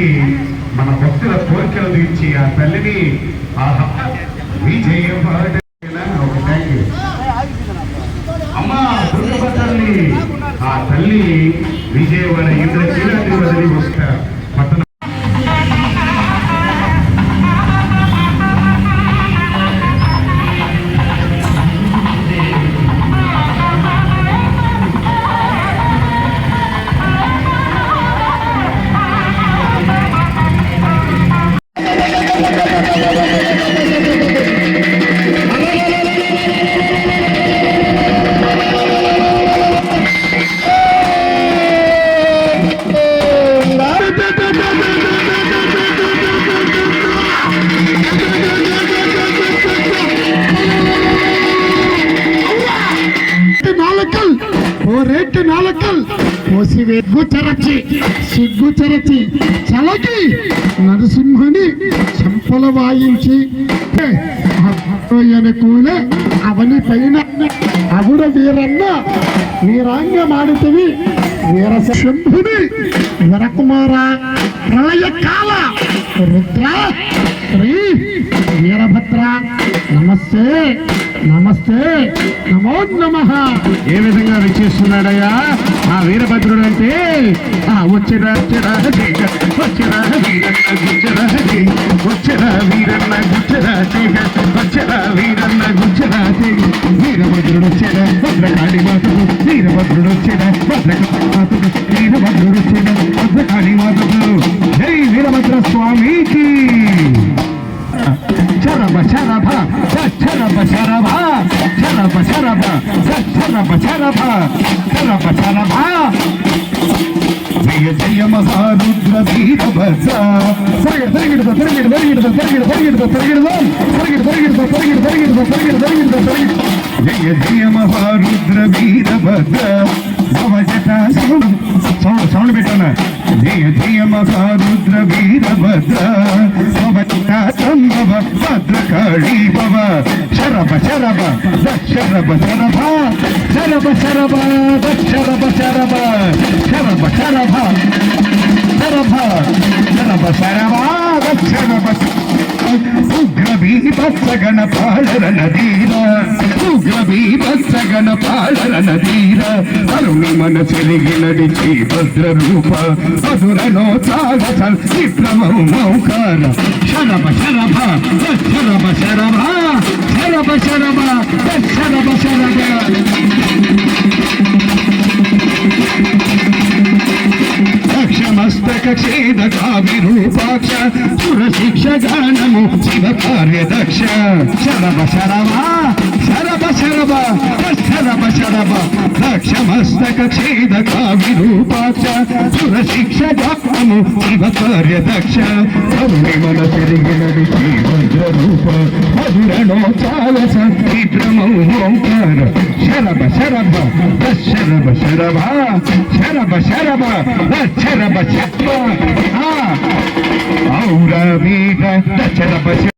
తల్లి మన భక్తుల కోరికలు తీర్చి ఆ తల్లిని విజయవాడ అమ్మ అమ్మా దుర్గమ్మ తల్లి ఆ తల్లి విజయవాడ ఇంద్ర వదిలి వస్తారు. ఓసి వెగ్గుచరచి సిగ్గుచరచి చలకి నరసింహని చెంపల వాయించి కూలే అవని పైన అవుడ వీరన్న వీరాంగమాడుతుంది వీరశంభుని వీరకుమార ప్రళయ కాల శ్రీ వీరభద్ర. నమస్తే. నమస్తే. నమో నమ. ఏ విధంగా విచ్చేస్తున్నాడయ్యా? ఆ వీరభద్రుడు అంటే ఆ వచ్చరా వచ్చరా జగ, వీరన్న గుచ్చరా జగ, వీరన్న గుచ్చరా వీరన్న గుచ్చరా వీరభద్రుడు వచ్చాడా భద్రకాళి మాతకు వీరభద్రుడు వచ్చాడా భద్రకాళి మాతకు వీరభద్రుడు వచ్చాడా భద్రకాళి మాతకు. జై వీరభద్ర స్వామికి చరబ చరభ చరబ చరభ చరబ చరభ చరబ చరభ చరబ చరభ జయ జయ మహారుద్ర వీరభజ సరిగడు సరిగిడుదో సరిగిడు పరిగెడుదో సరిగిడు పరిగెడుదో సరిగిడుదో సరిగిడు పరిగెడుదో సరిగిడు పరిగెడుదో సరిగిడు పరిగెడుదో సరిగిడు జయ జయ మహారుద్ర వీరభద్ర జయమ సారుద్ర వీరభద్ర భవచితా సంభవ భద్రకాళీ భవ. శరభ శరభ దక్షరభ శరభ శరభ శరభ దక్షరభ శరభ శరభ శరభ శరభ శరభ శరభ. ఉగ్రబీభత్సగణ పాళర నదీర ఉగ్ర ఉగ్రబీభత్సగణ పాళర నదీర అరుణ మన చెరిగి నడిచి భద్ర రూప మధురనో తాగ విప్లవం మౌకార శరభ శరభ శరభ శరభ శరభ శరభ శరభ శరభ సుర శిక్ష గానము శివ కార్యదక్ష శరభ శరభ శరభ శరభ శరభ శరభ దక్షమస్తక ఛేద కావిరూపాక్ష సుర శిక్ష గానము శివ కార్యదక్ష కరుణి మన తిరిగి నడిచి రూప మధురణో చాల విక్రమౌ ఓంకార శరభ శరభ శరభ శరభ శరభ శరభ శరభ శరభ Quizás la pasión.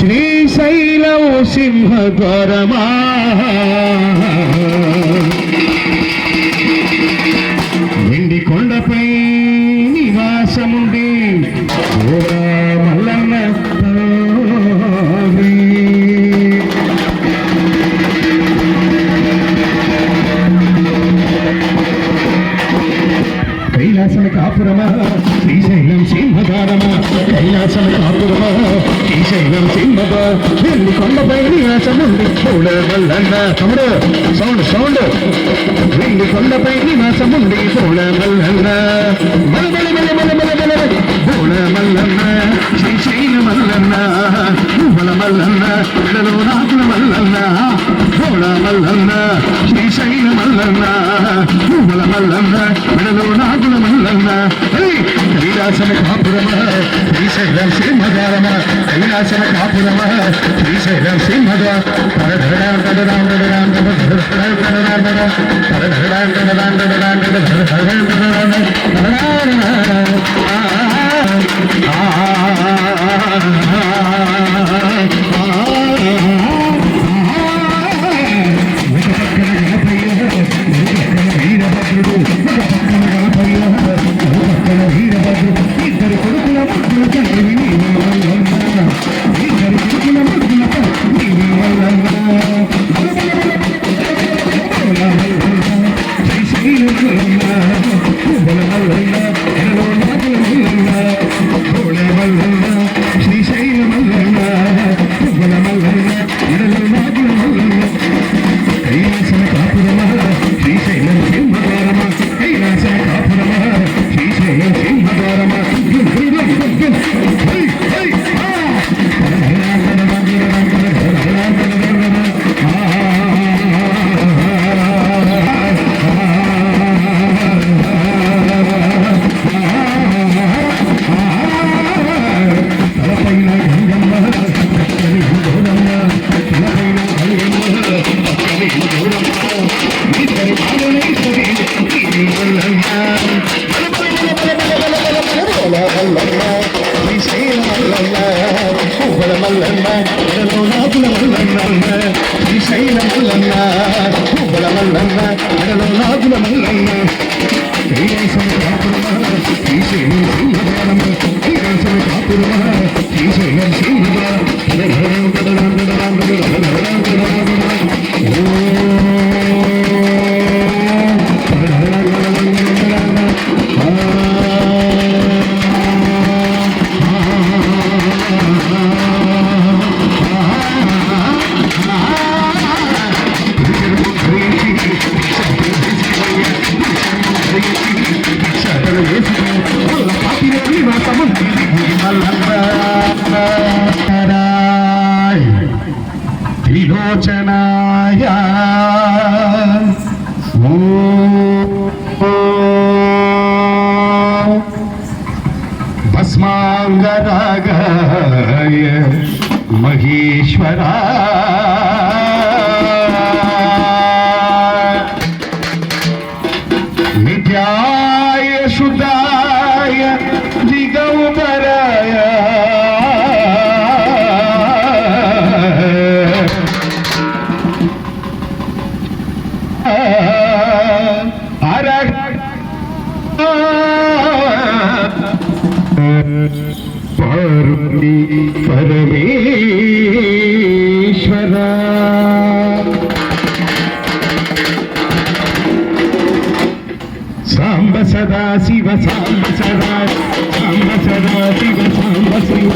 శరభ సింహద్వరమా? వెండి కొండపై నివాసముండి ఓ మల్లన్న తండ్రి. కాపురమా శ్రీశైలం సింహదారమా కైలాసం కాపురమా శ్రీశైలం సింహద వెళ్ళి కొండపై నివాసముంది చూడమల్లన్న తమ్ముడు. Sound sound. వెళ్ళి కొండపై నివాసముంది చూడ మల్లన్న మల మల మల మల మల మల మల్లన్న. శ్రీశైల మల్లన్న నువ్వుల మల్లన్న నాకుల మల్లన్న. మల్లన్న శ్రీశైల మల్లన్న మల్లన్న నాకుల మల్లన్న नीलाचल कापुरम श्रीशैल सिंहद परधराम आ పువ్వుల మల్లన్న ఎడలో నాకుల మల్లన్న శ్రీశైల మల్లన్న పువ్వుల మల్లన్న ఎడలో నాకుల మల్లన్న కైలాసం కాపురమ శ్రీశైలం மகேஸ்வரா நித்யாய சுதாய திகம்பராய அரக అరగ పార్వతి పరమేశ్వరా సాంబ సదా శివ సాంబ సదా సాంబ సదా శివ సాంబ శివ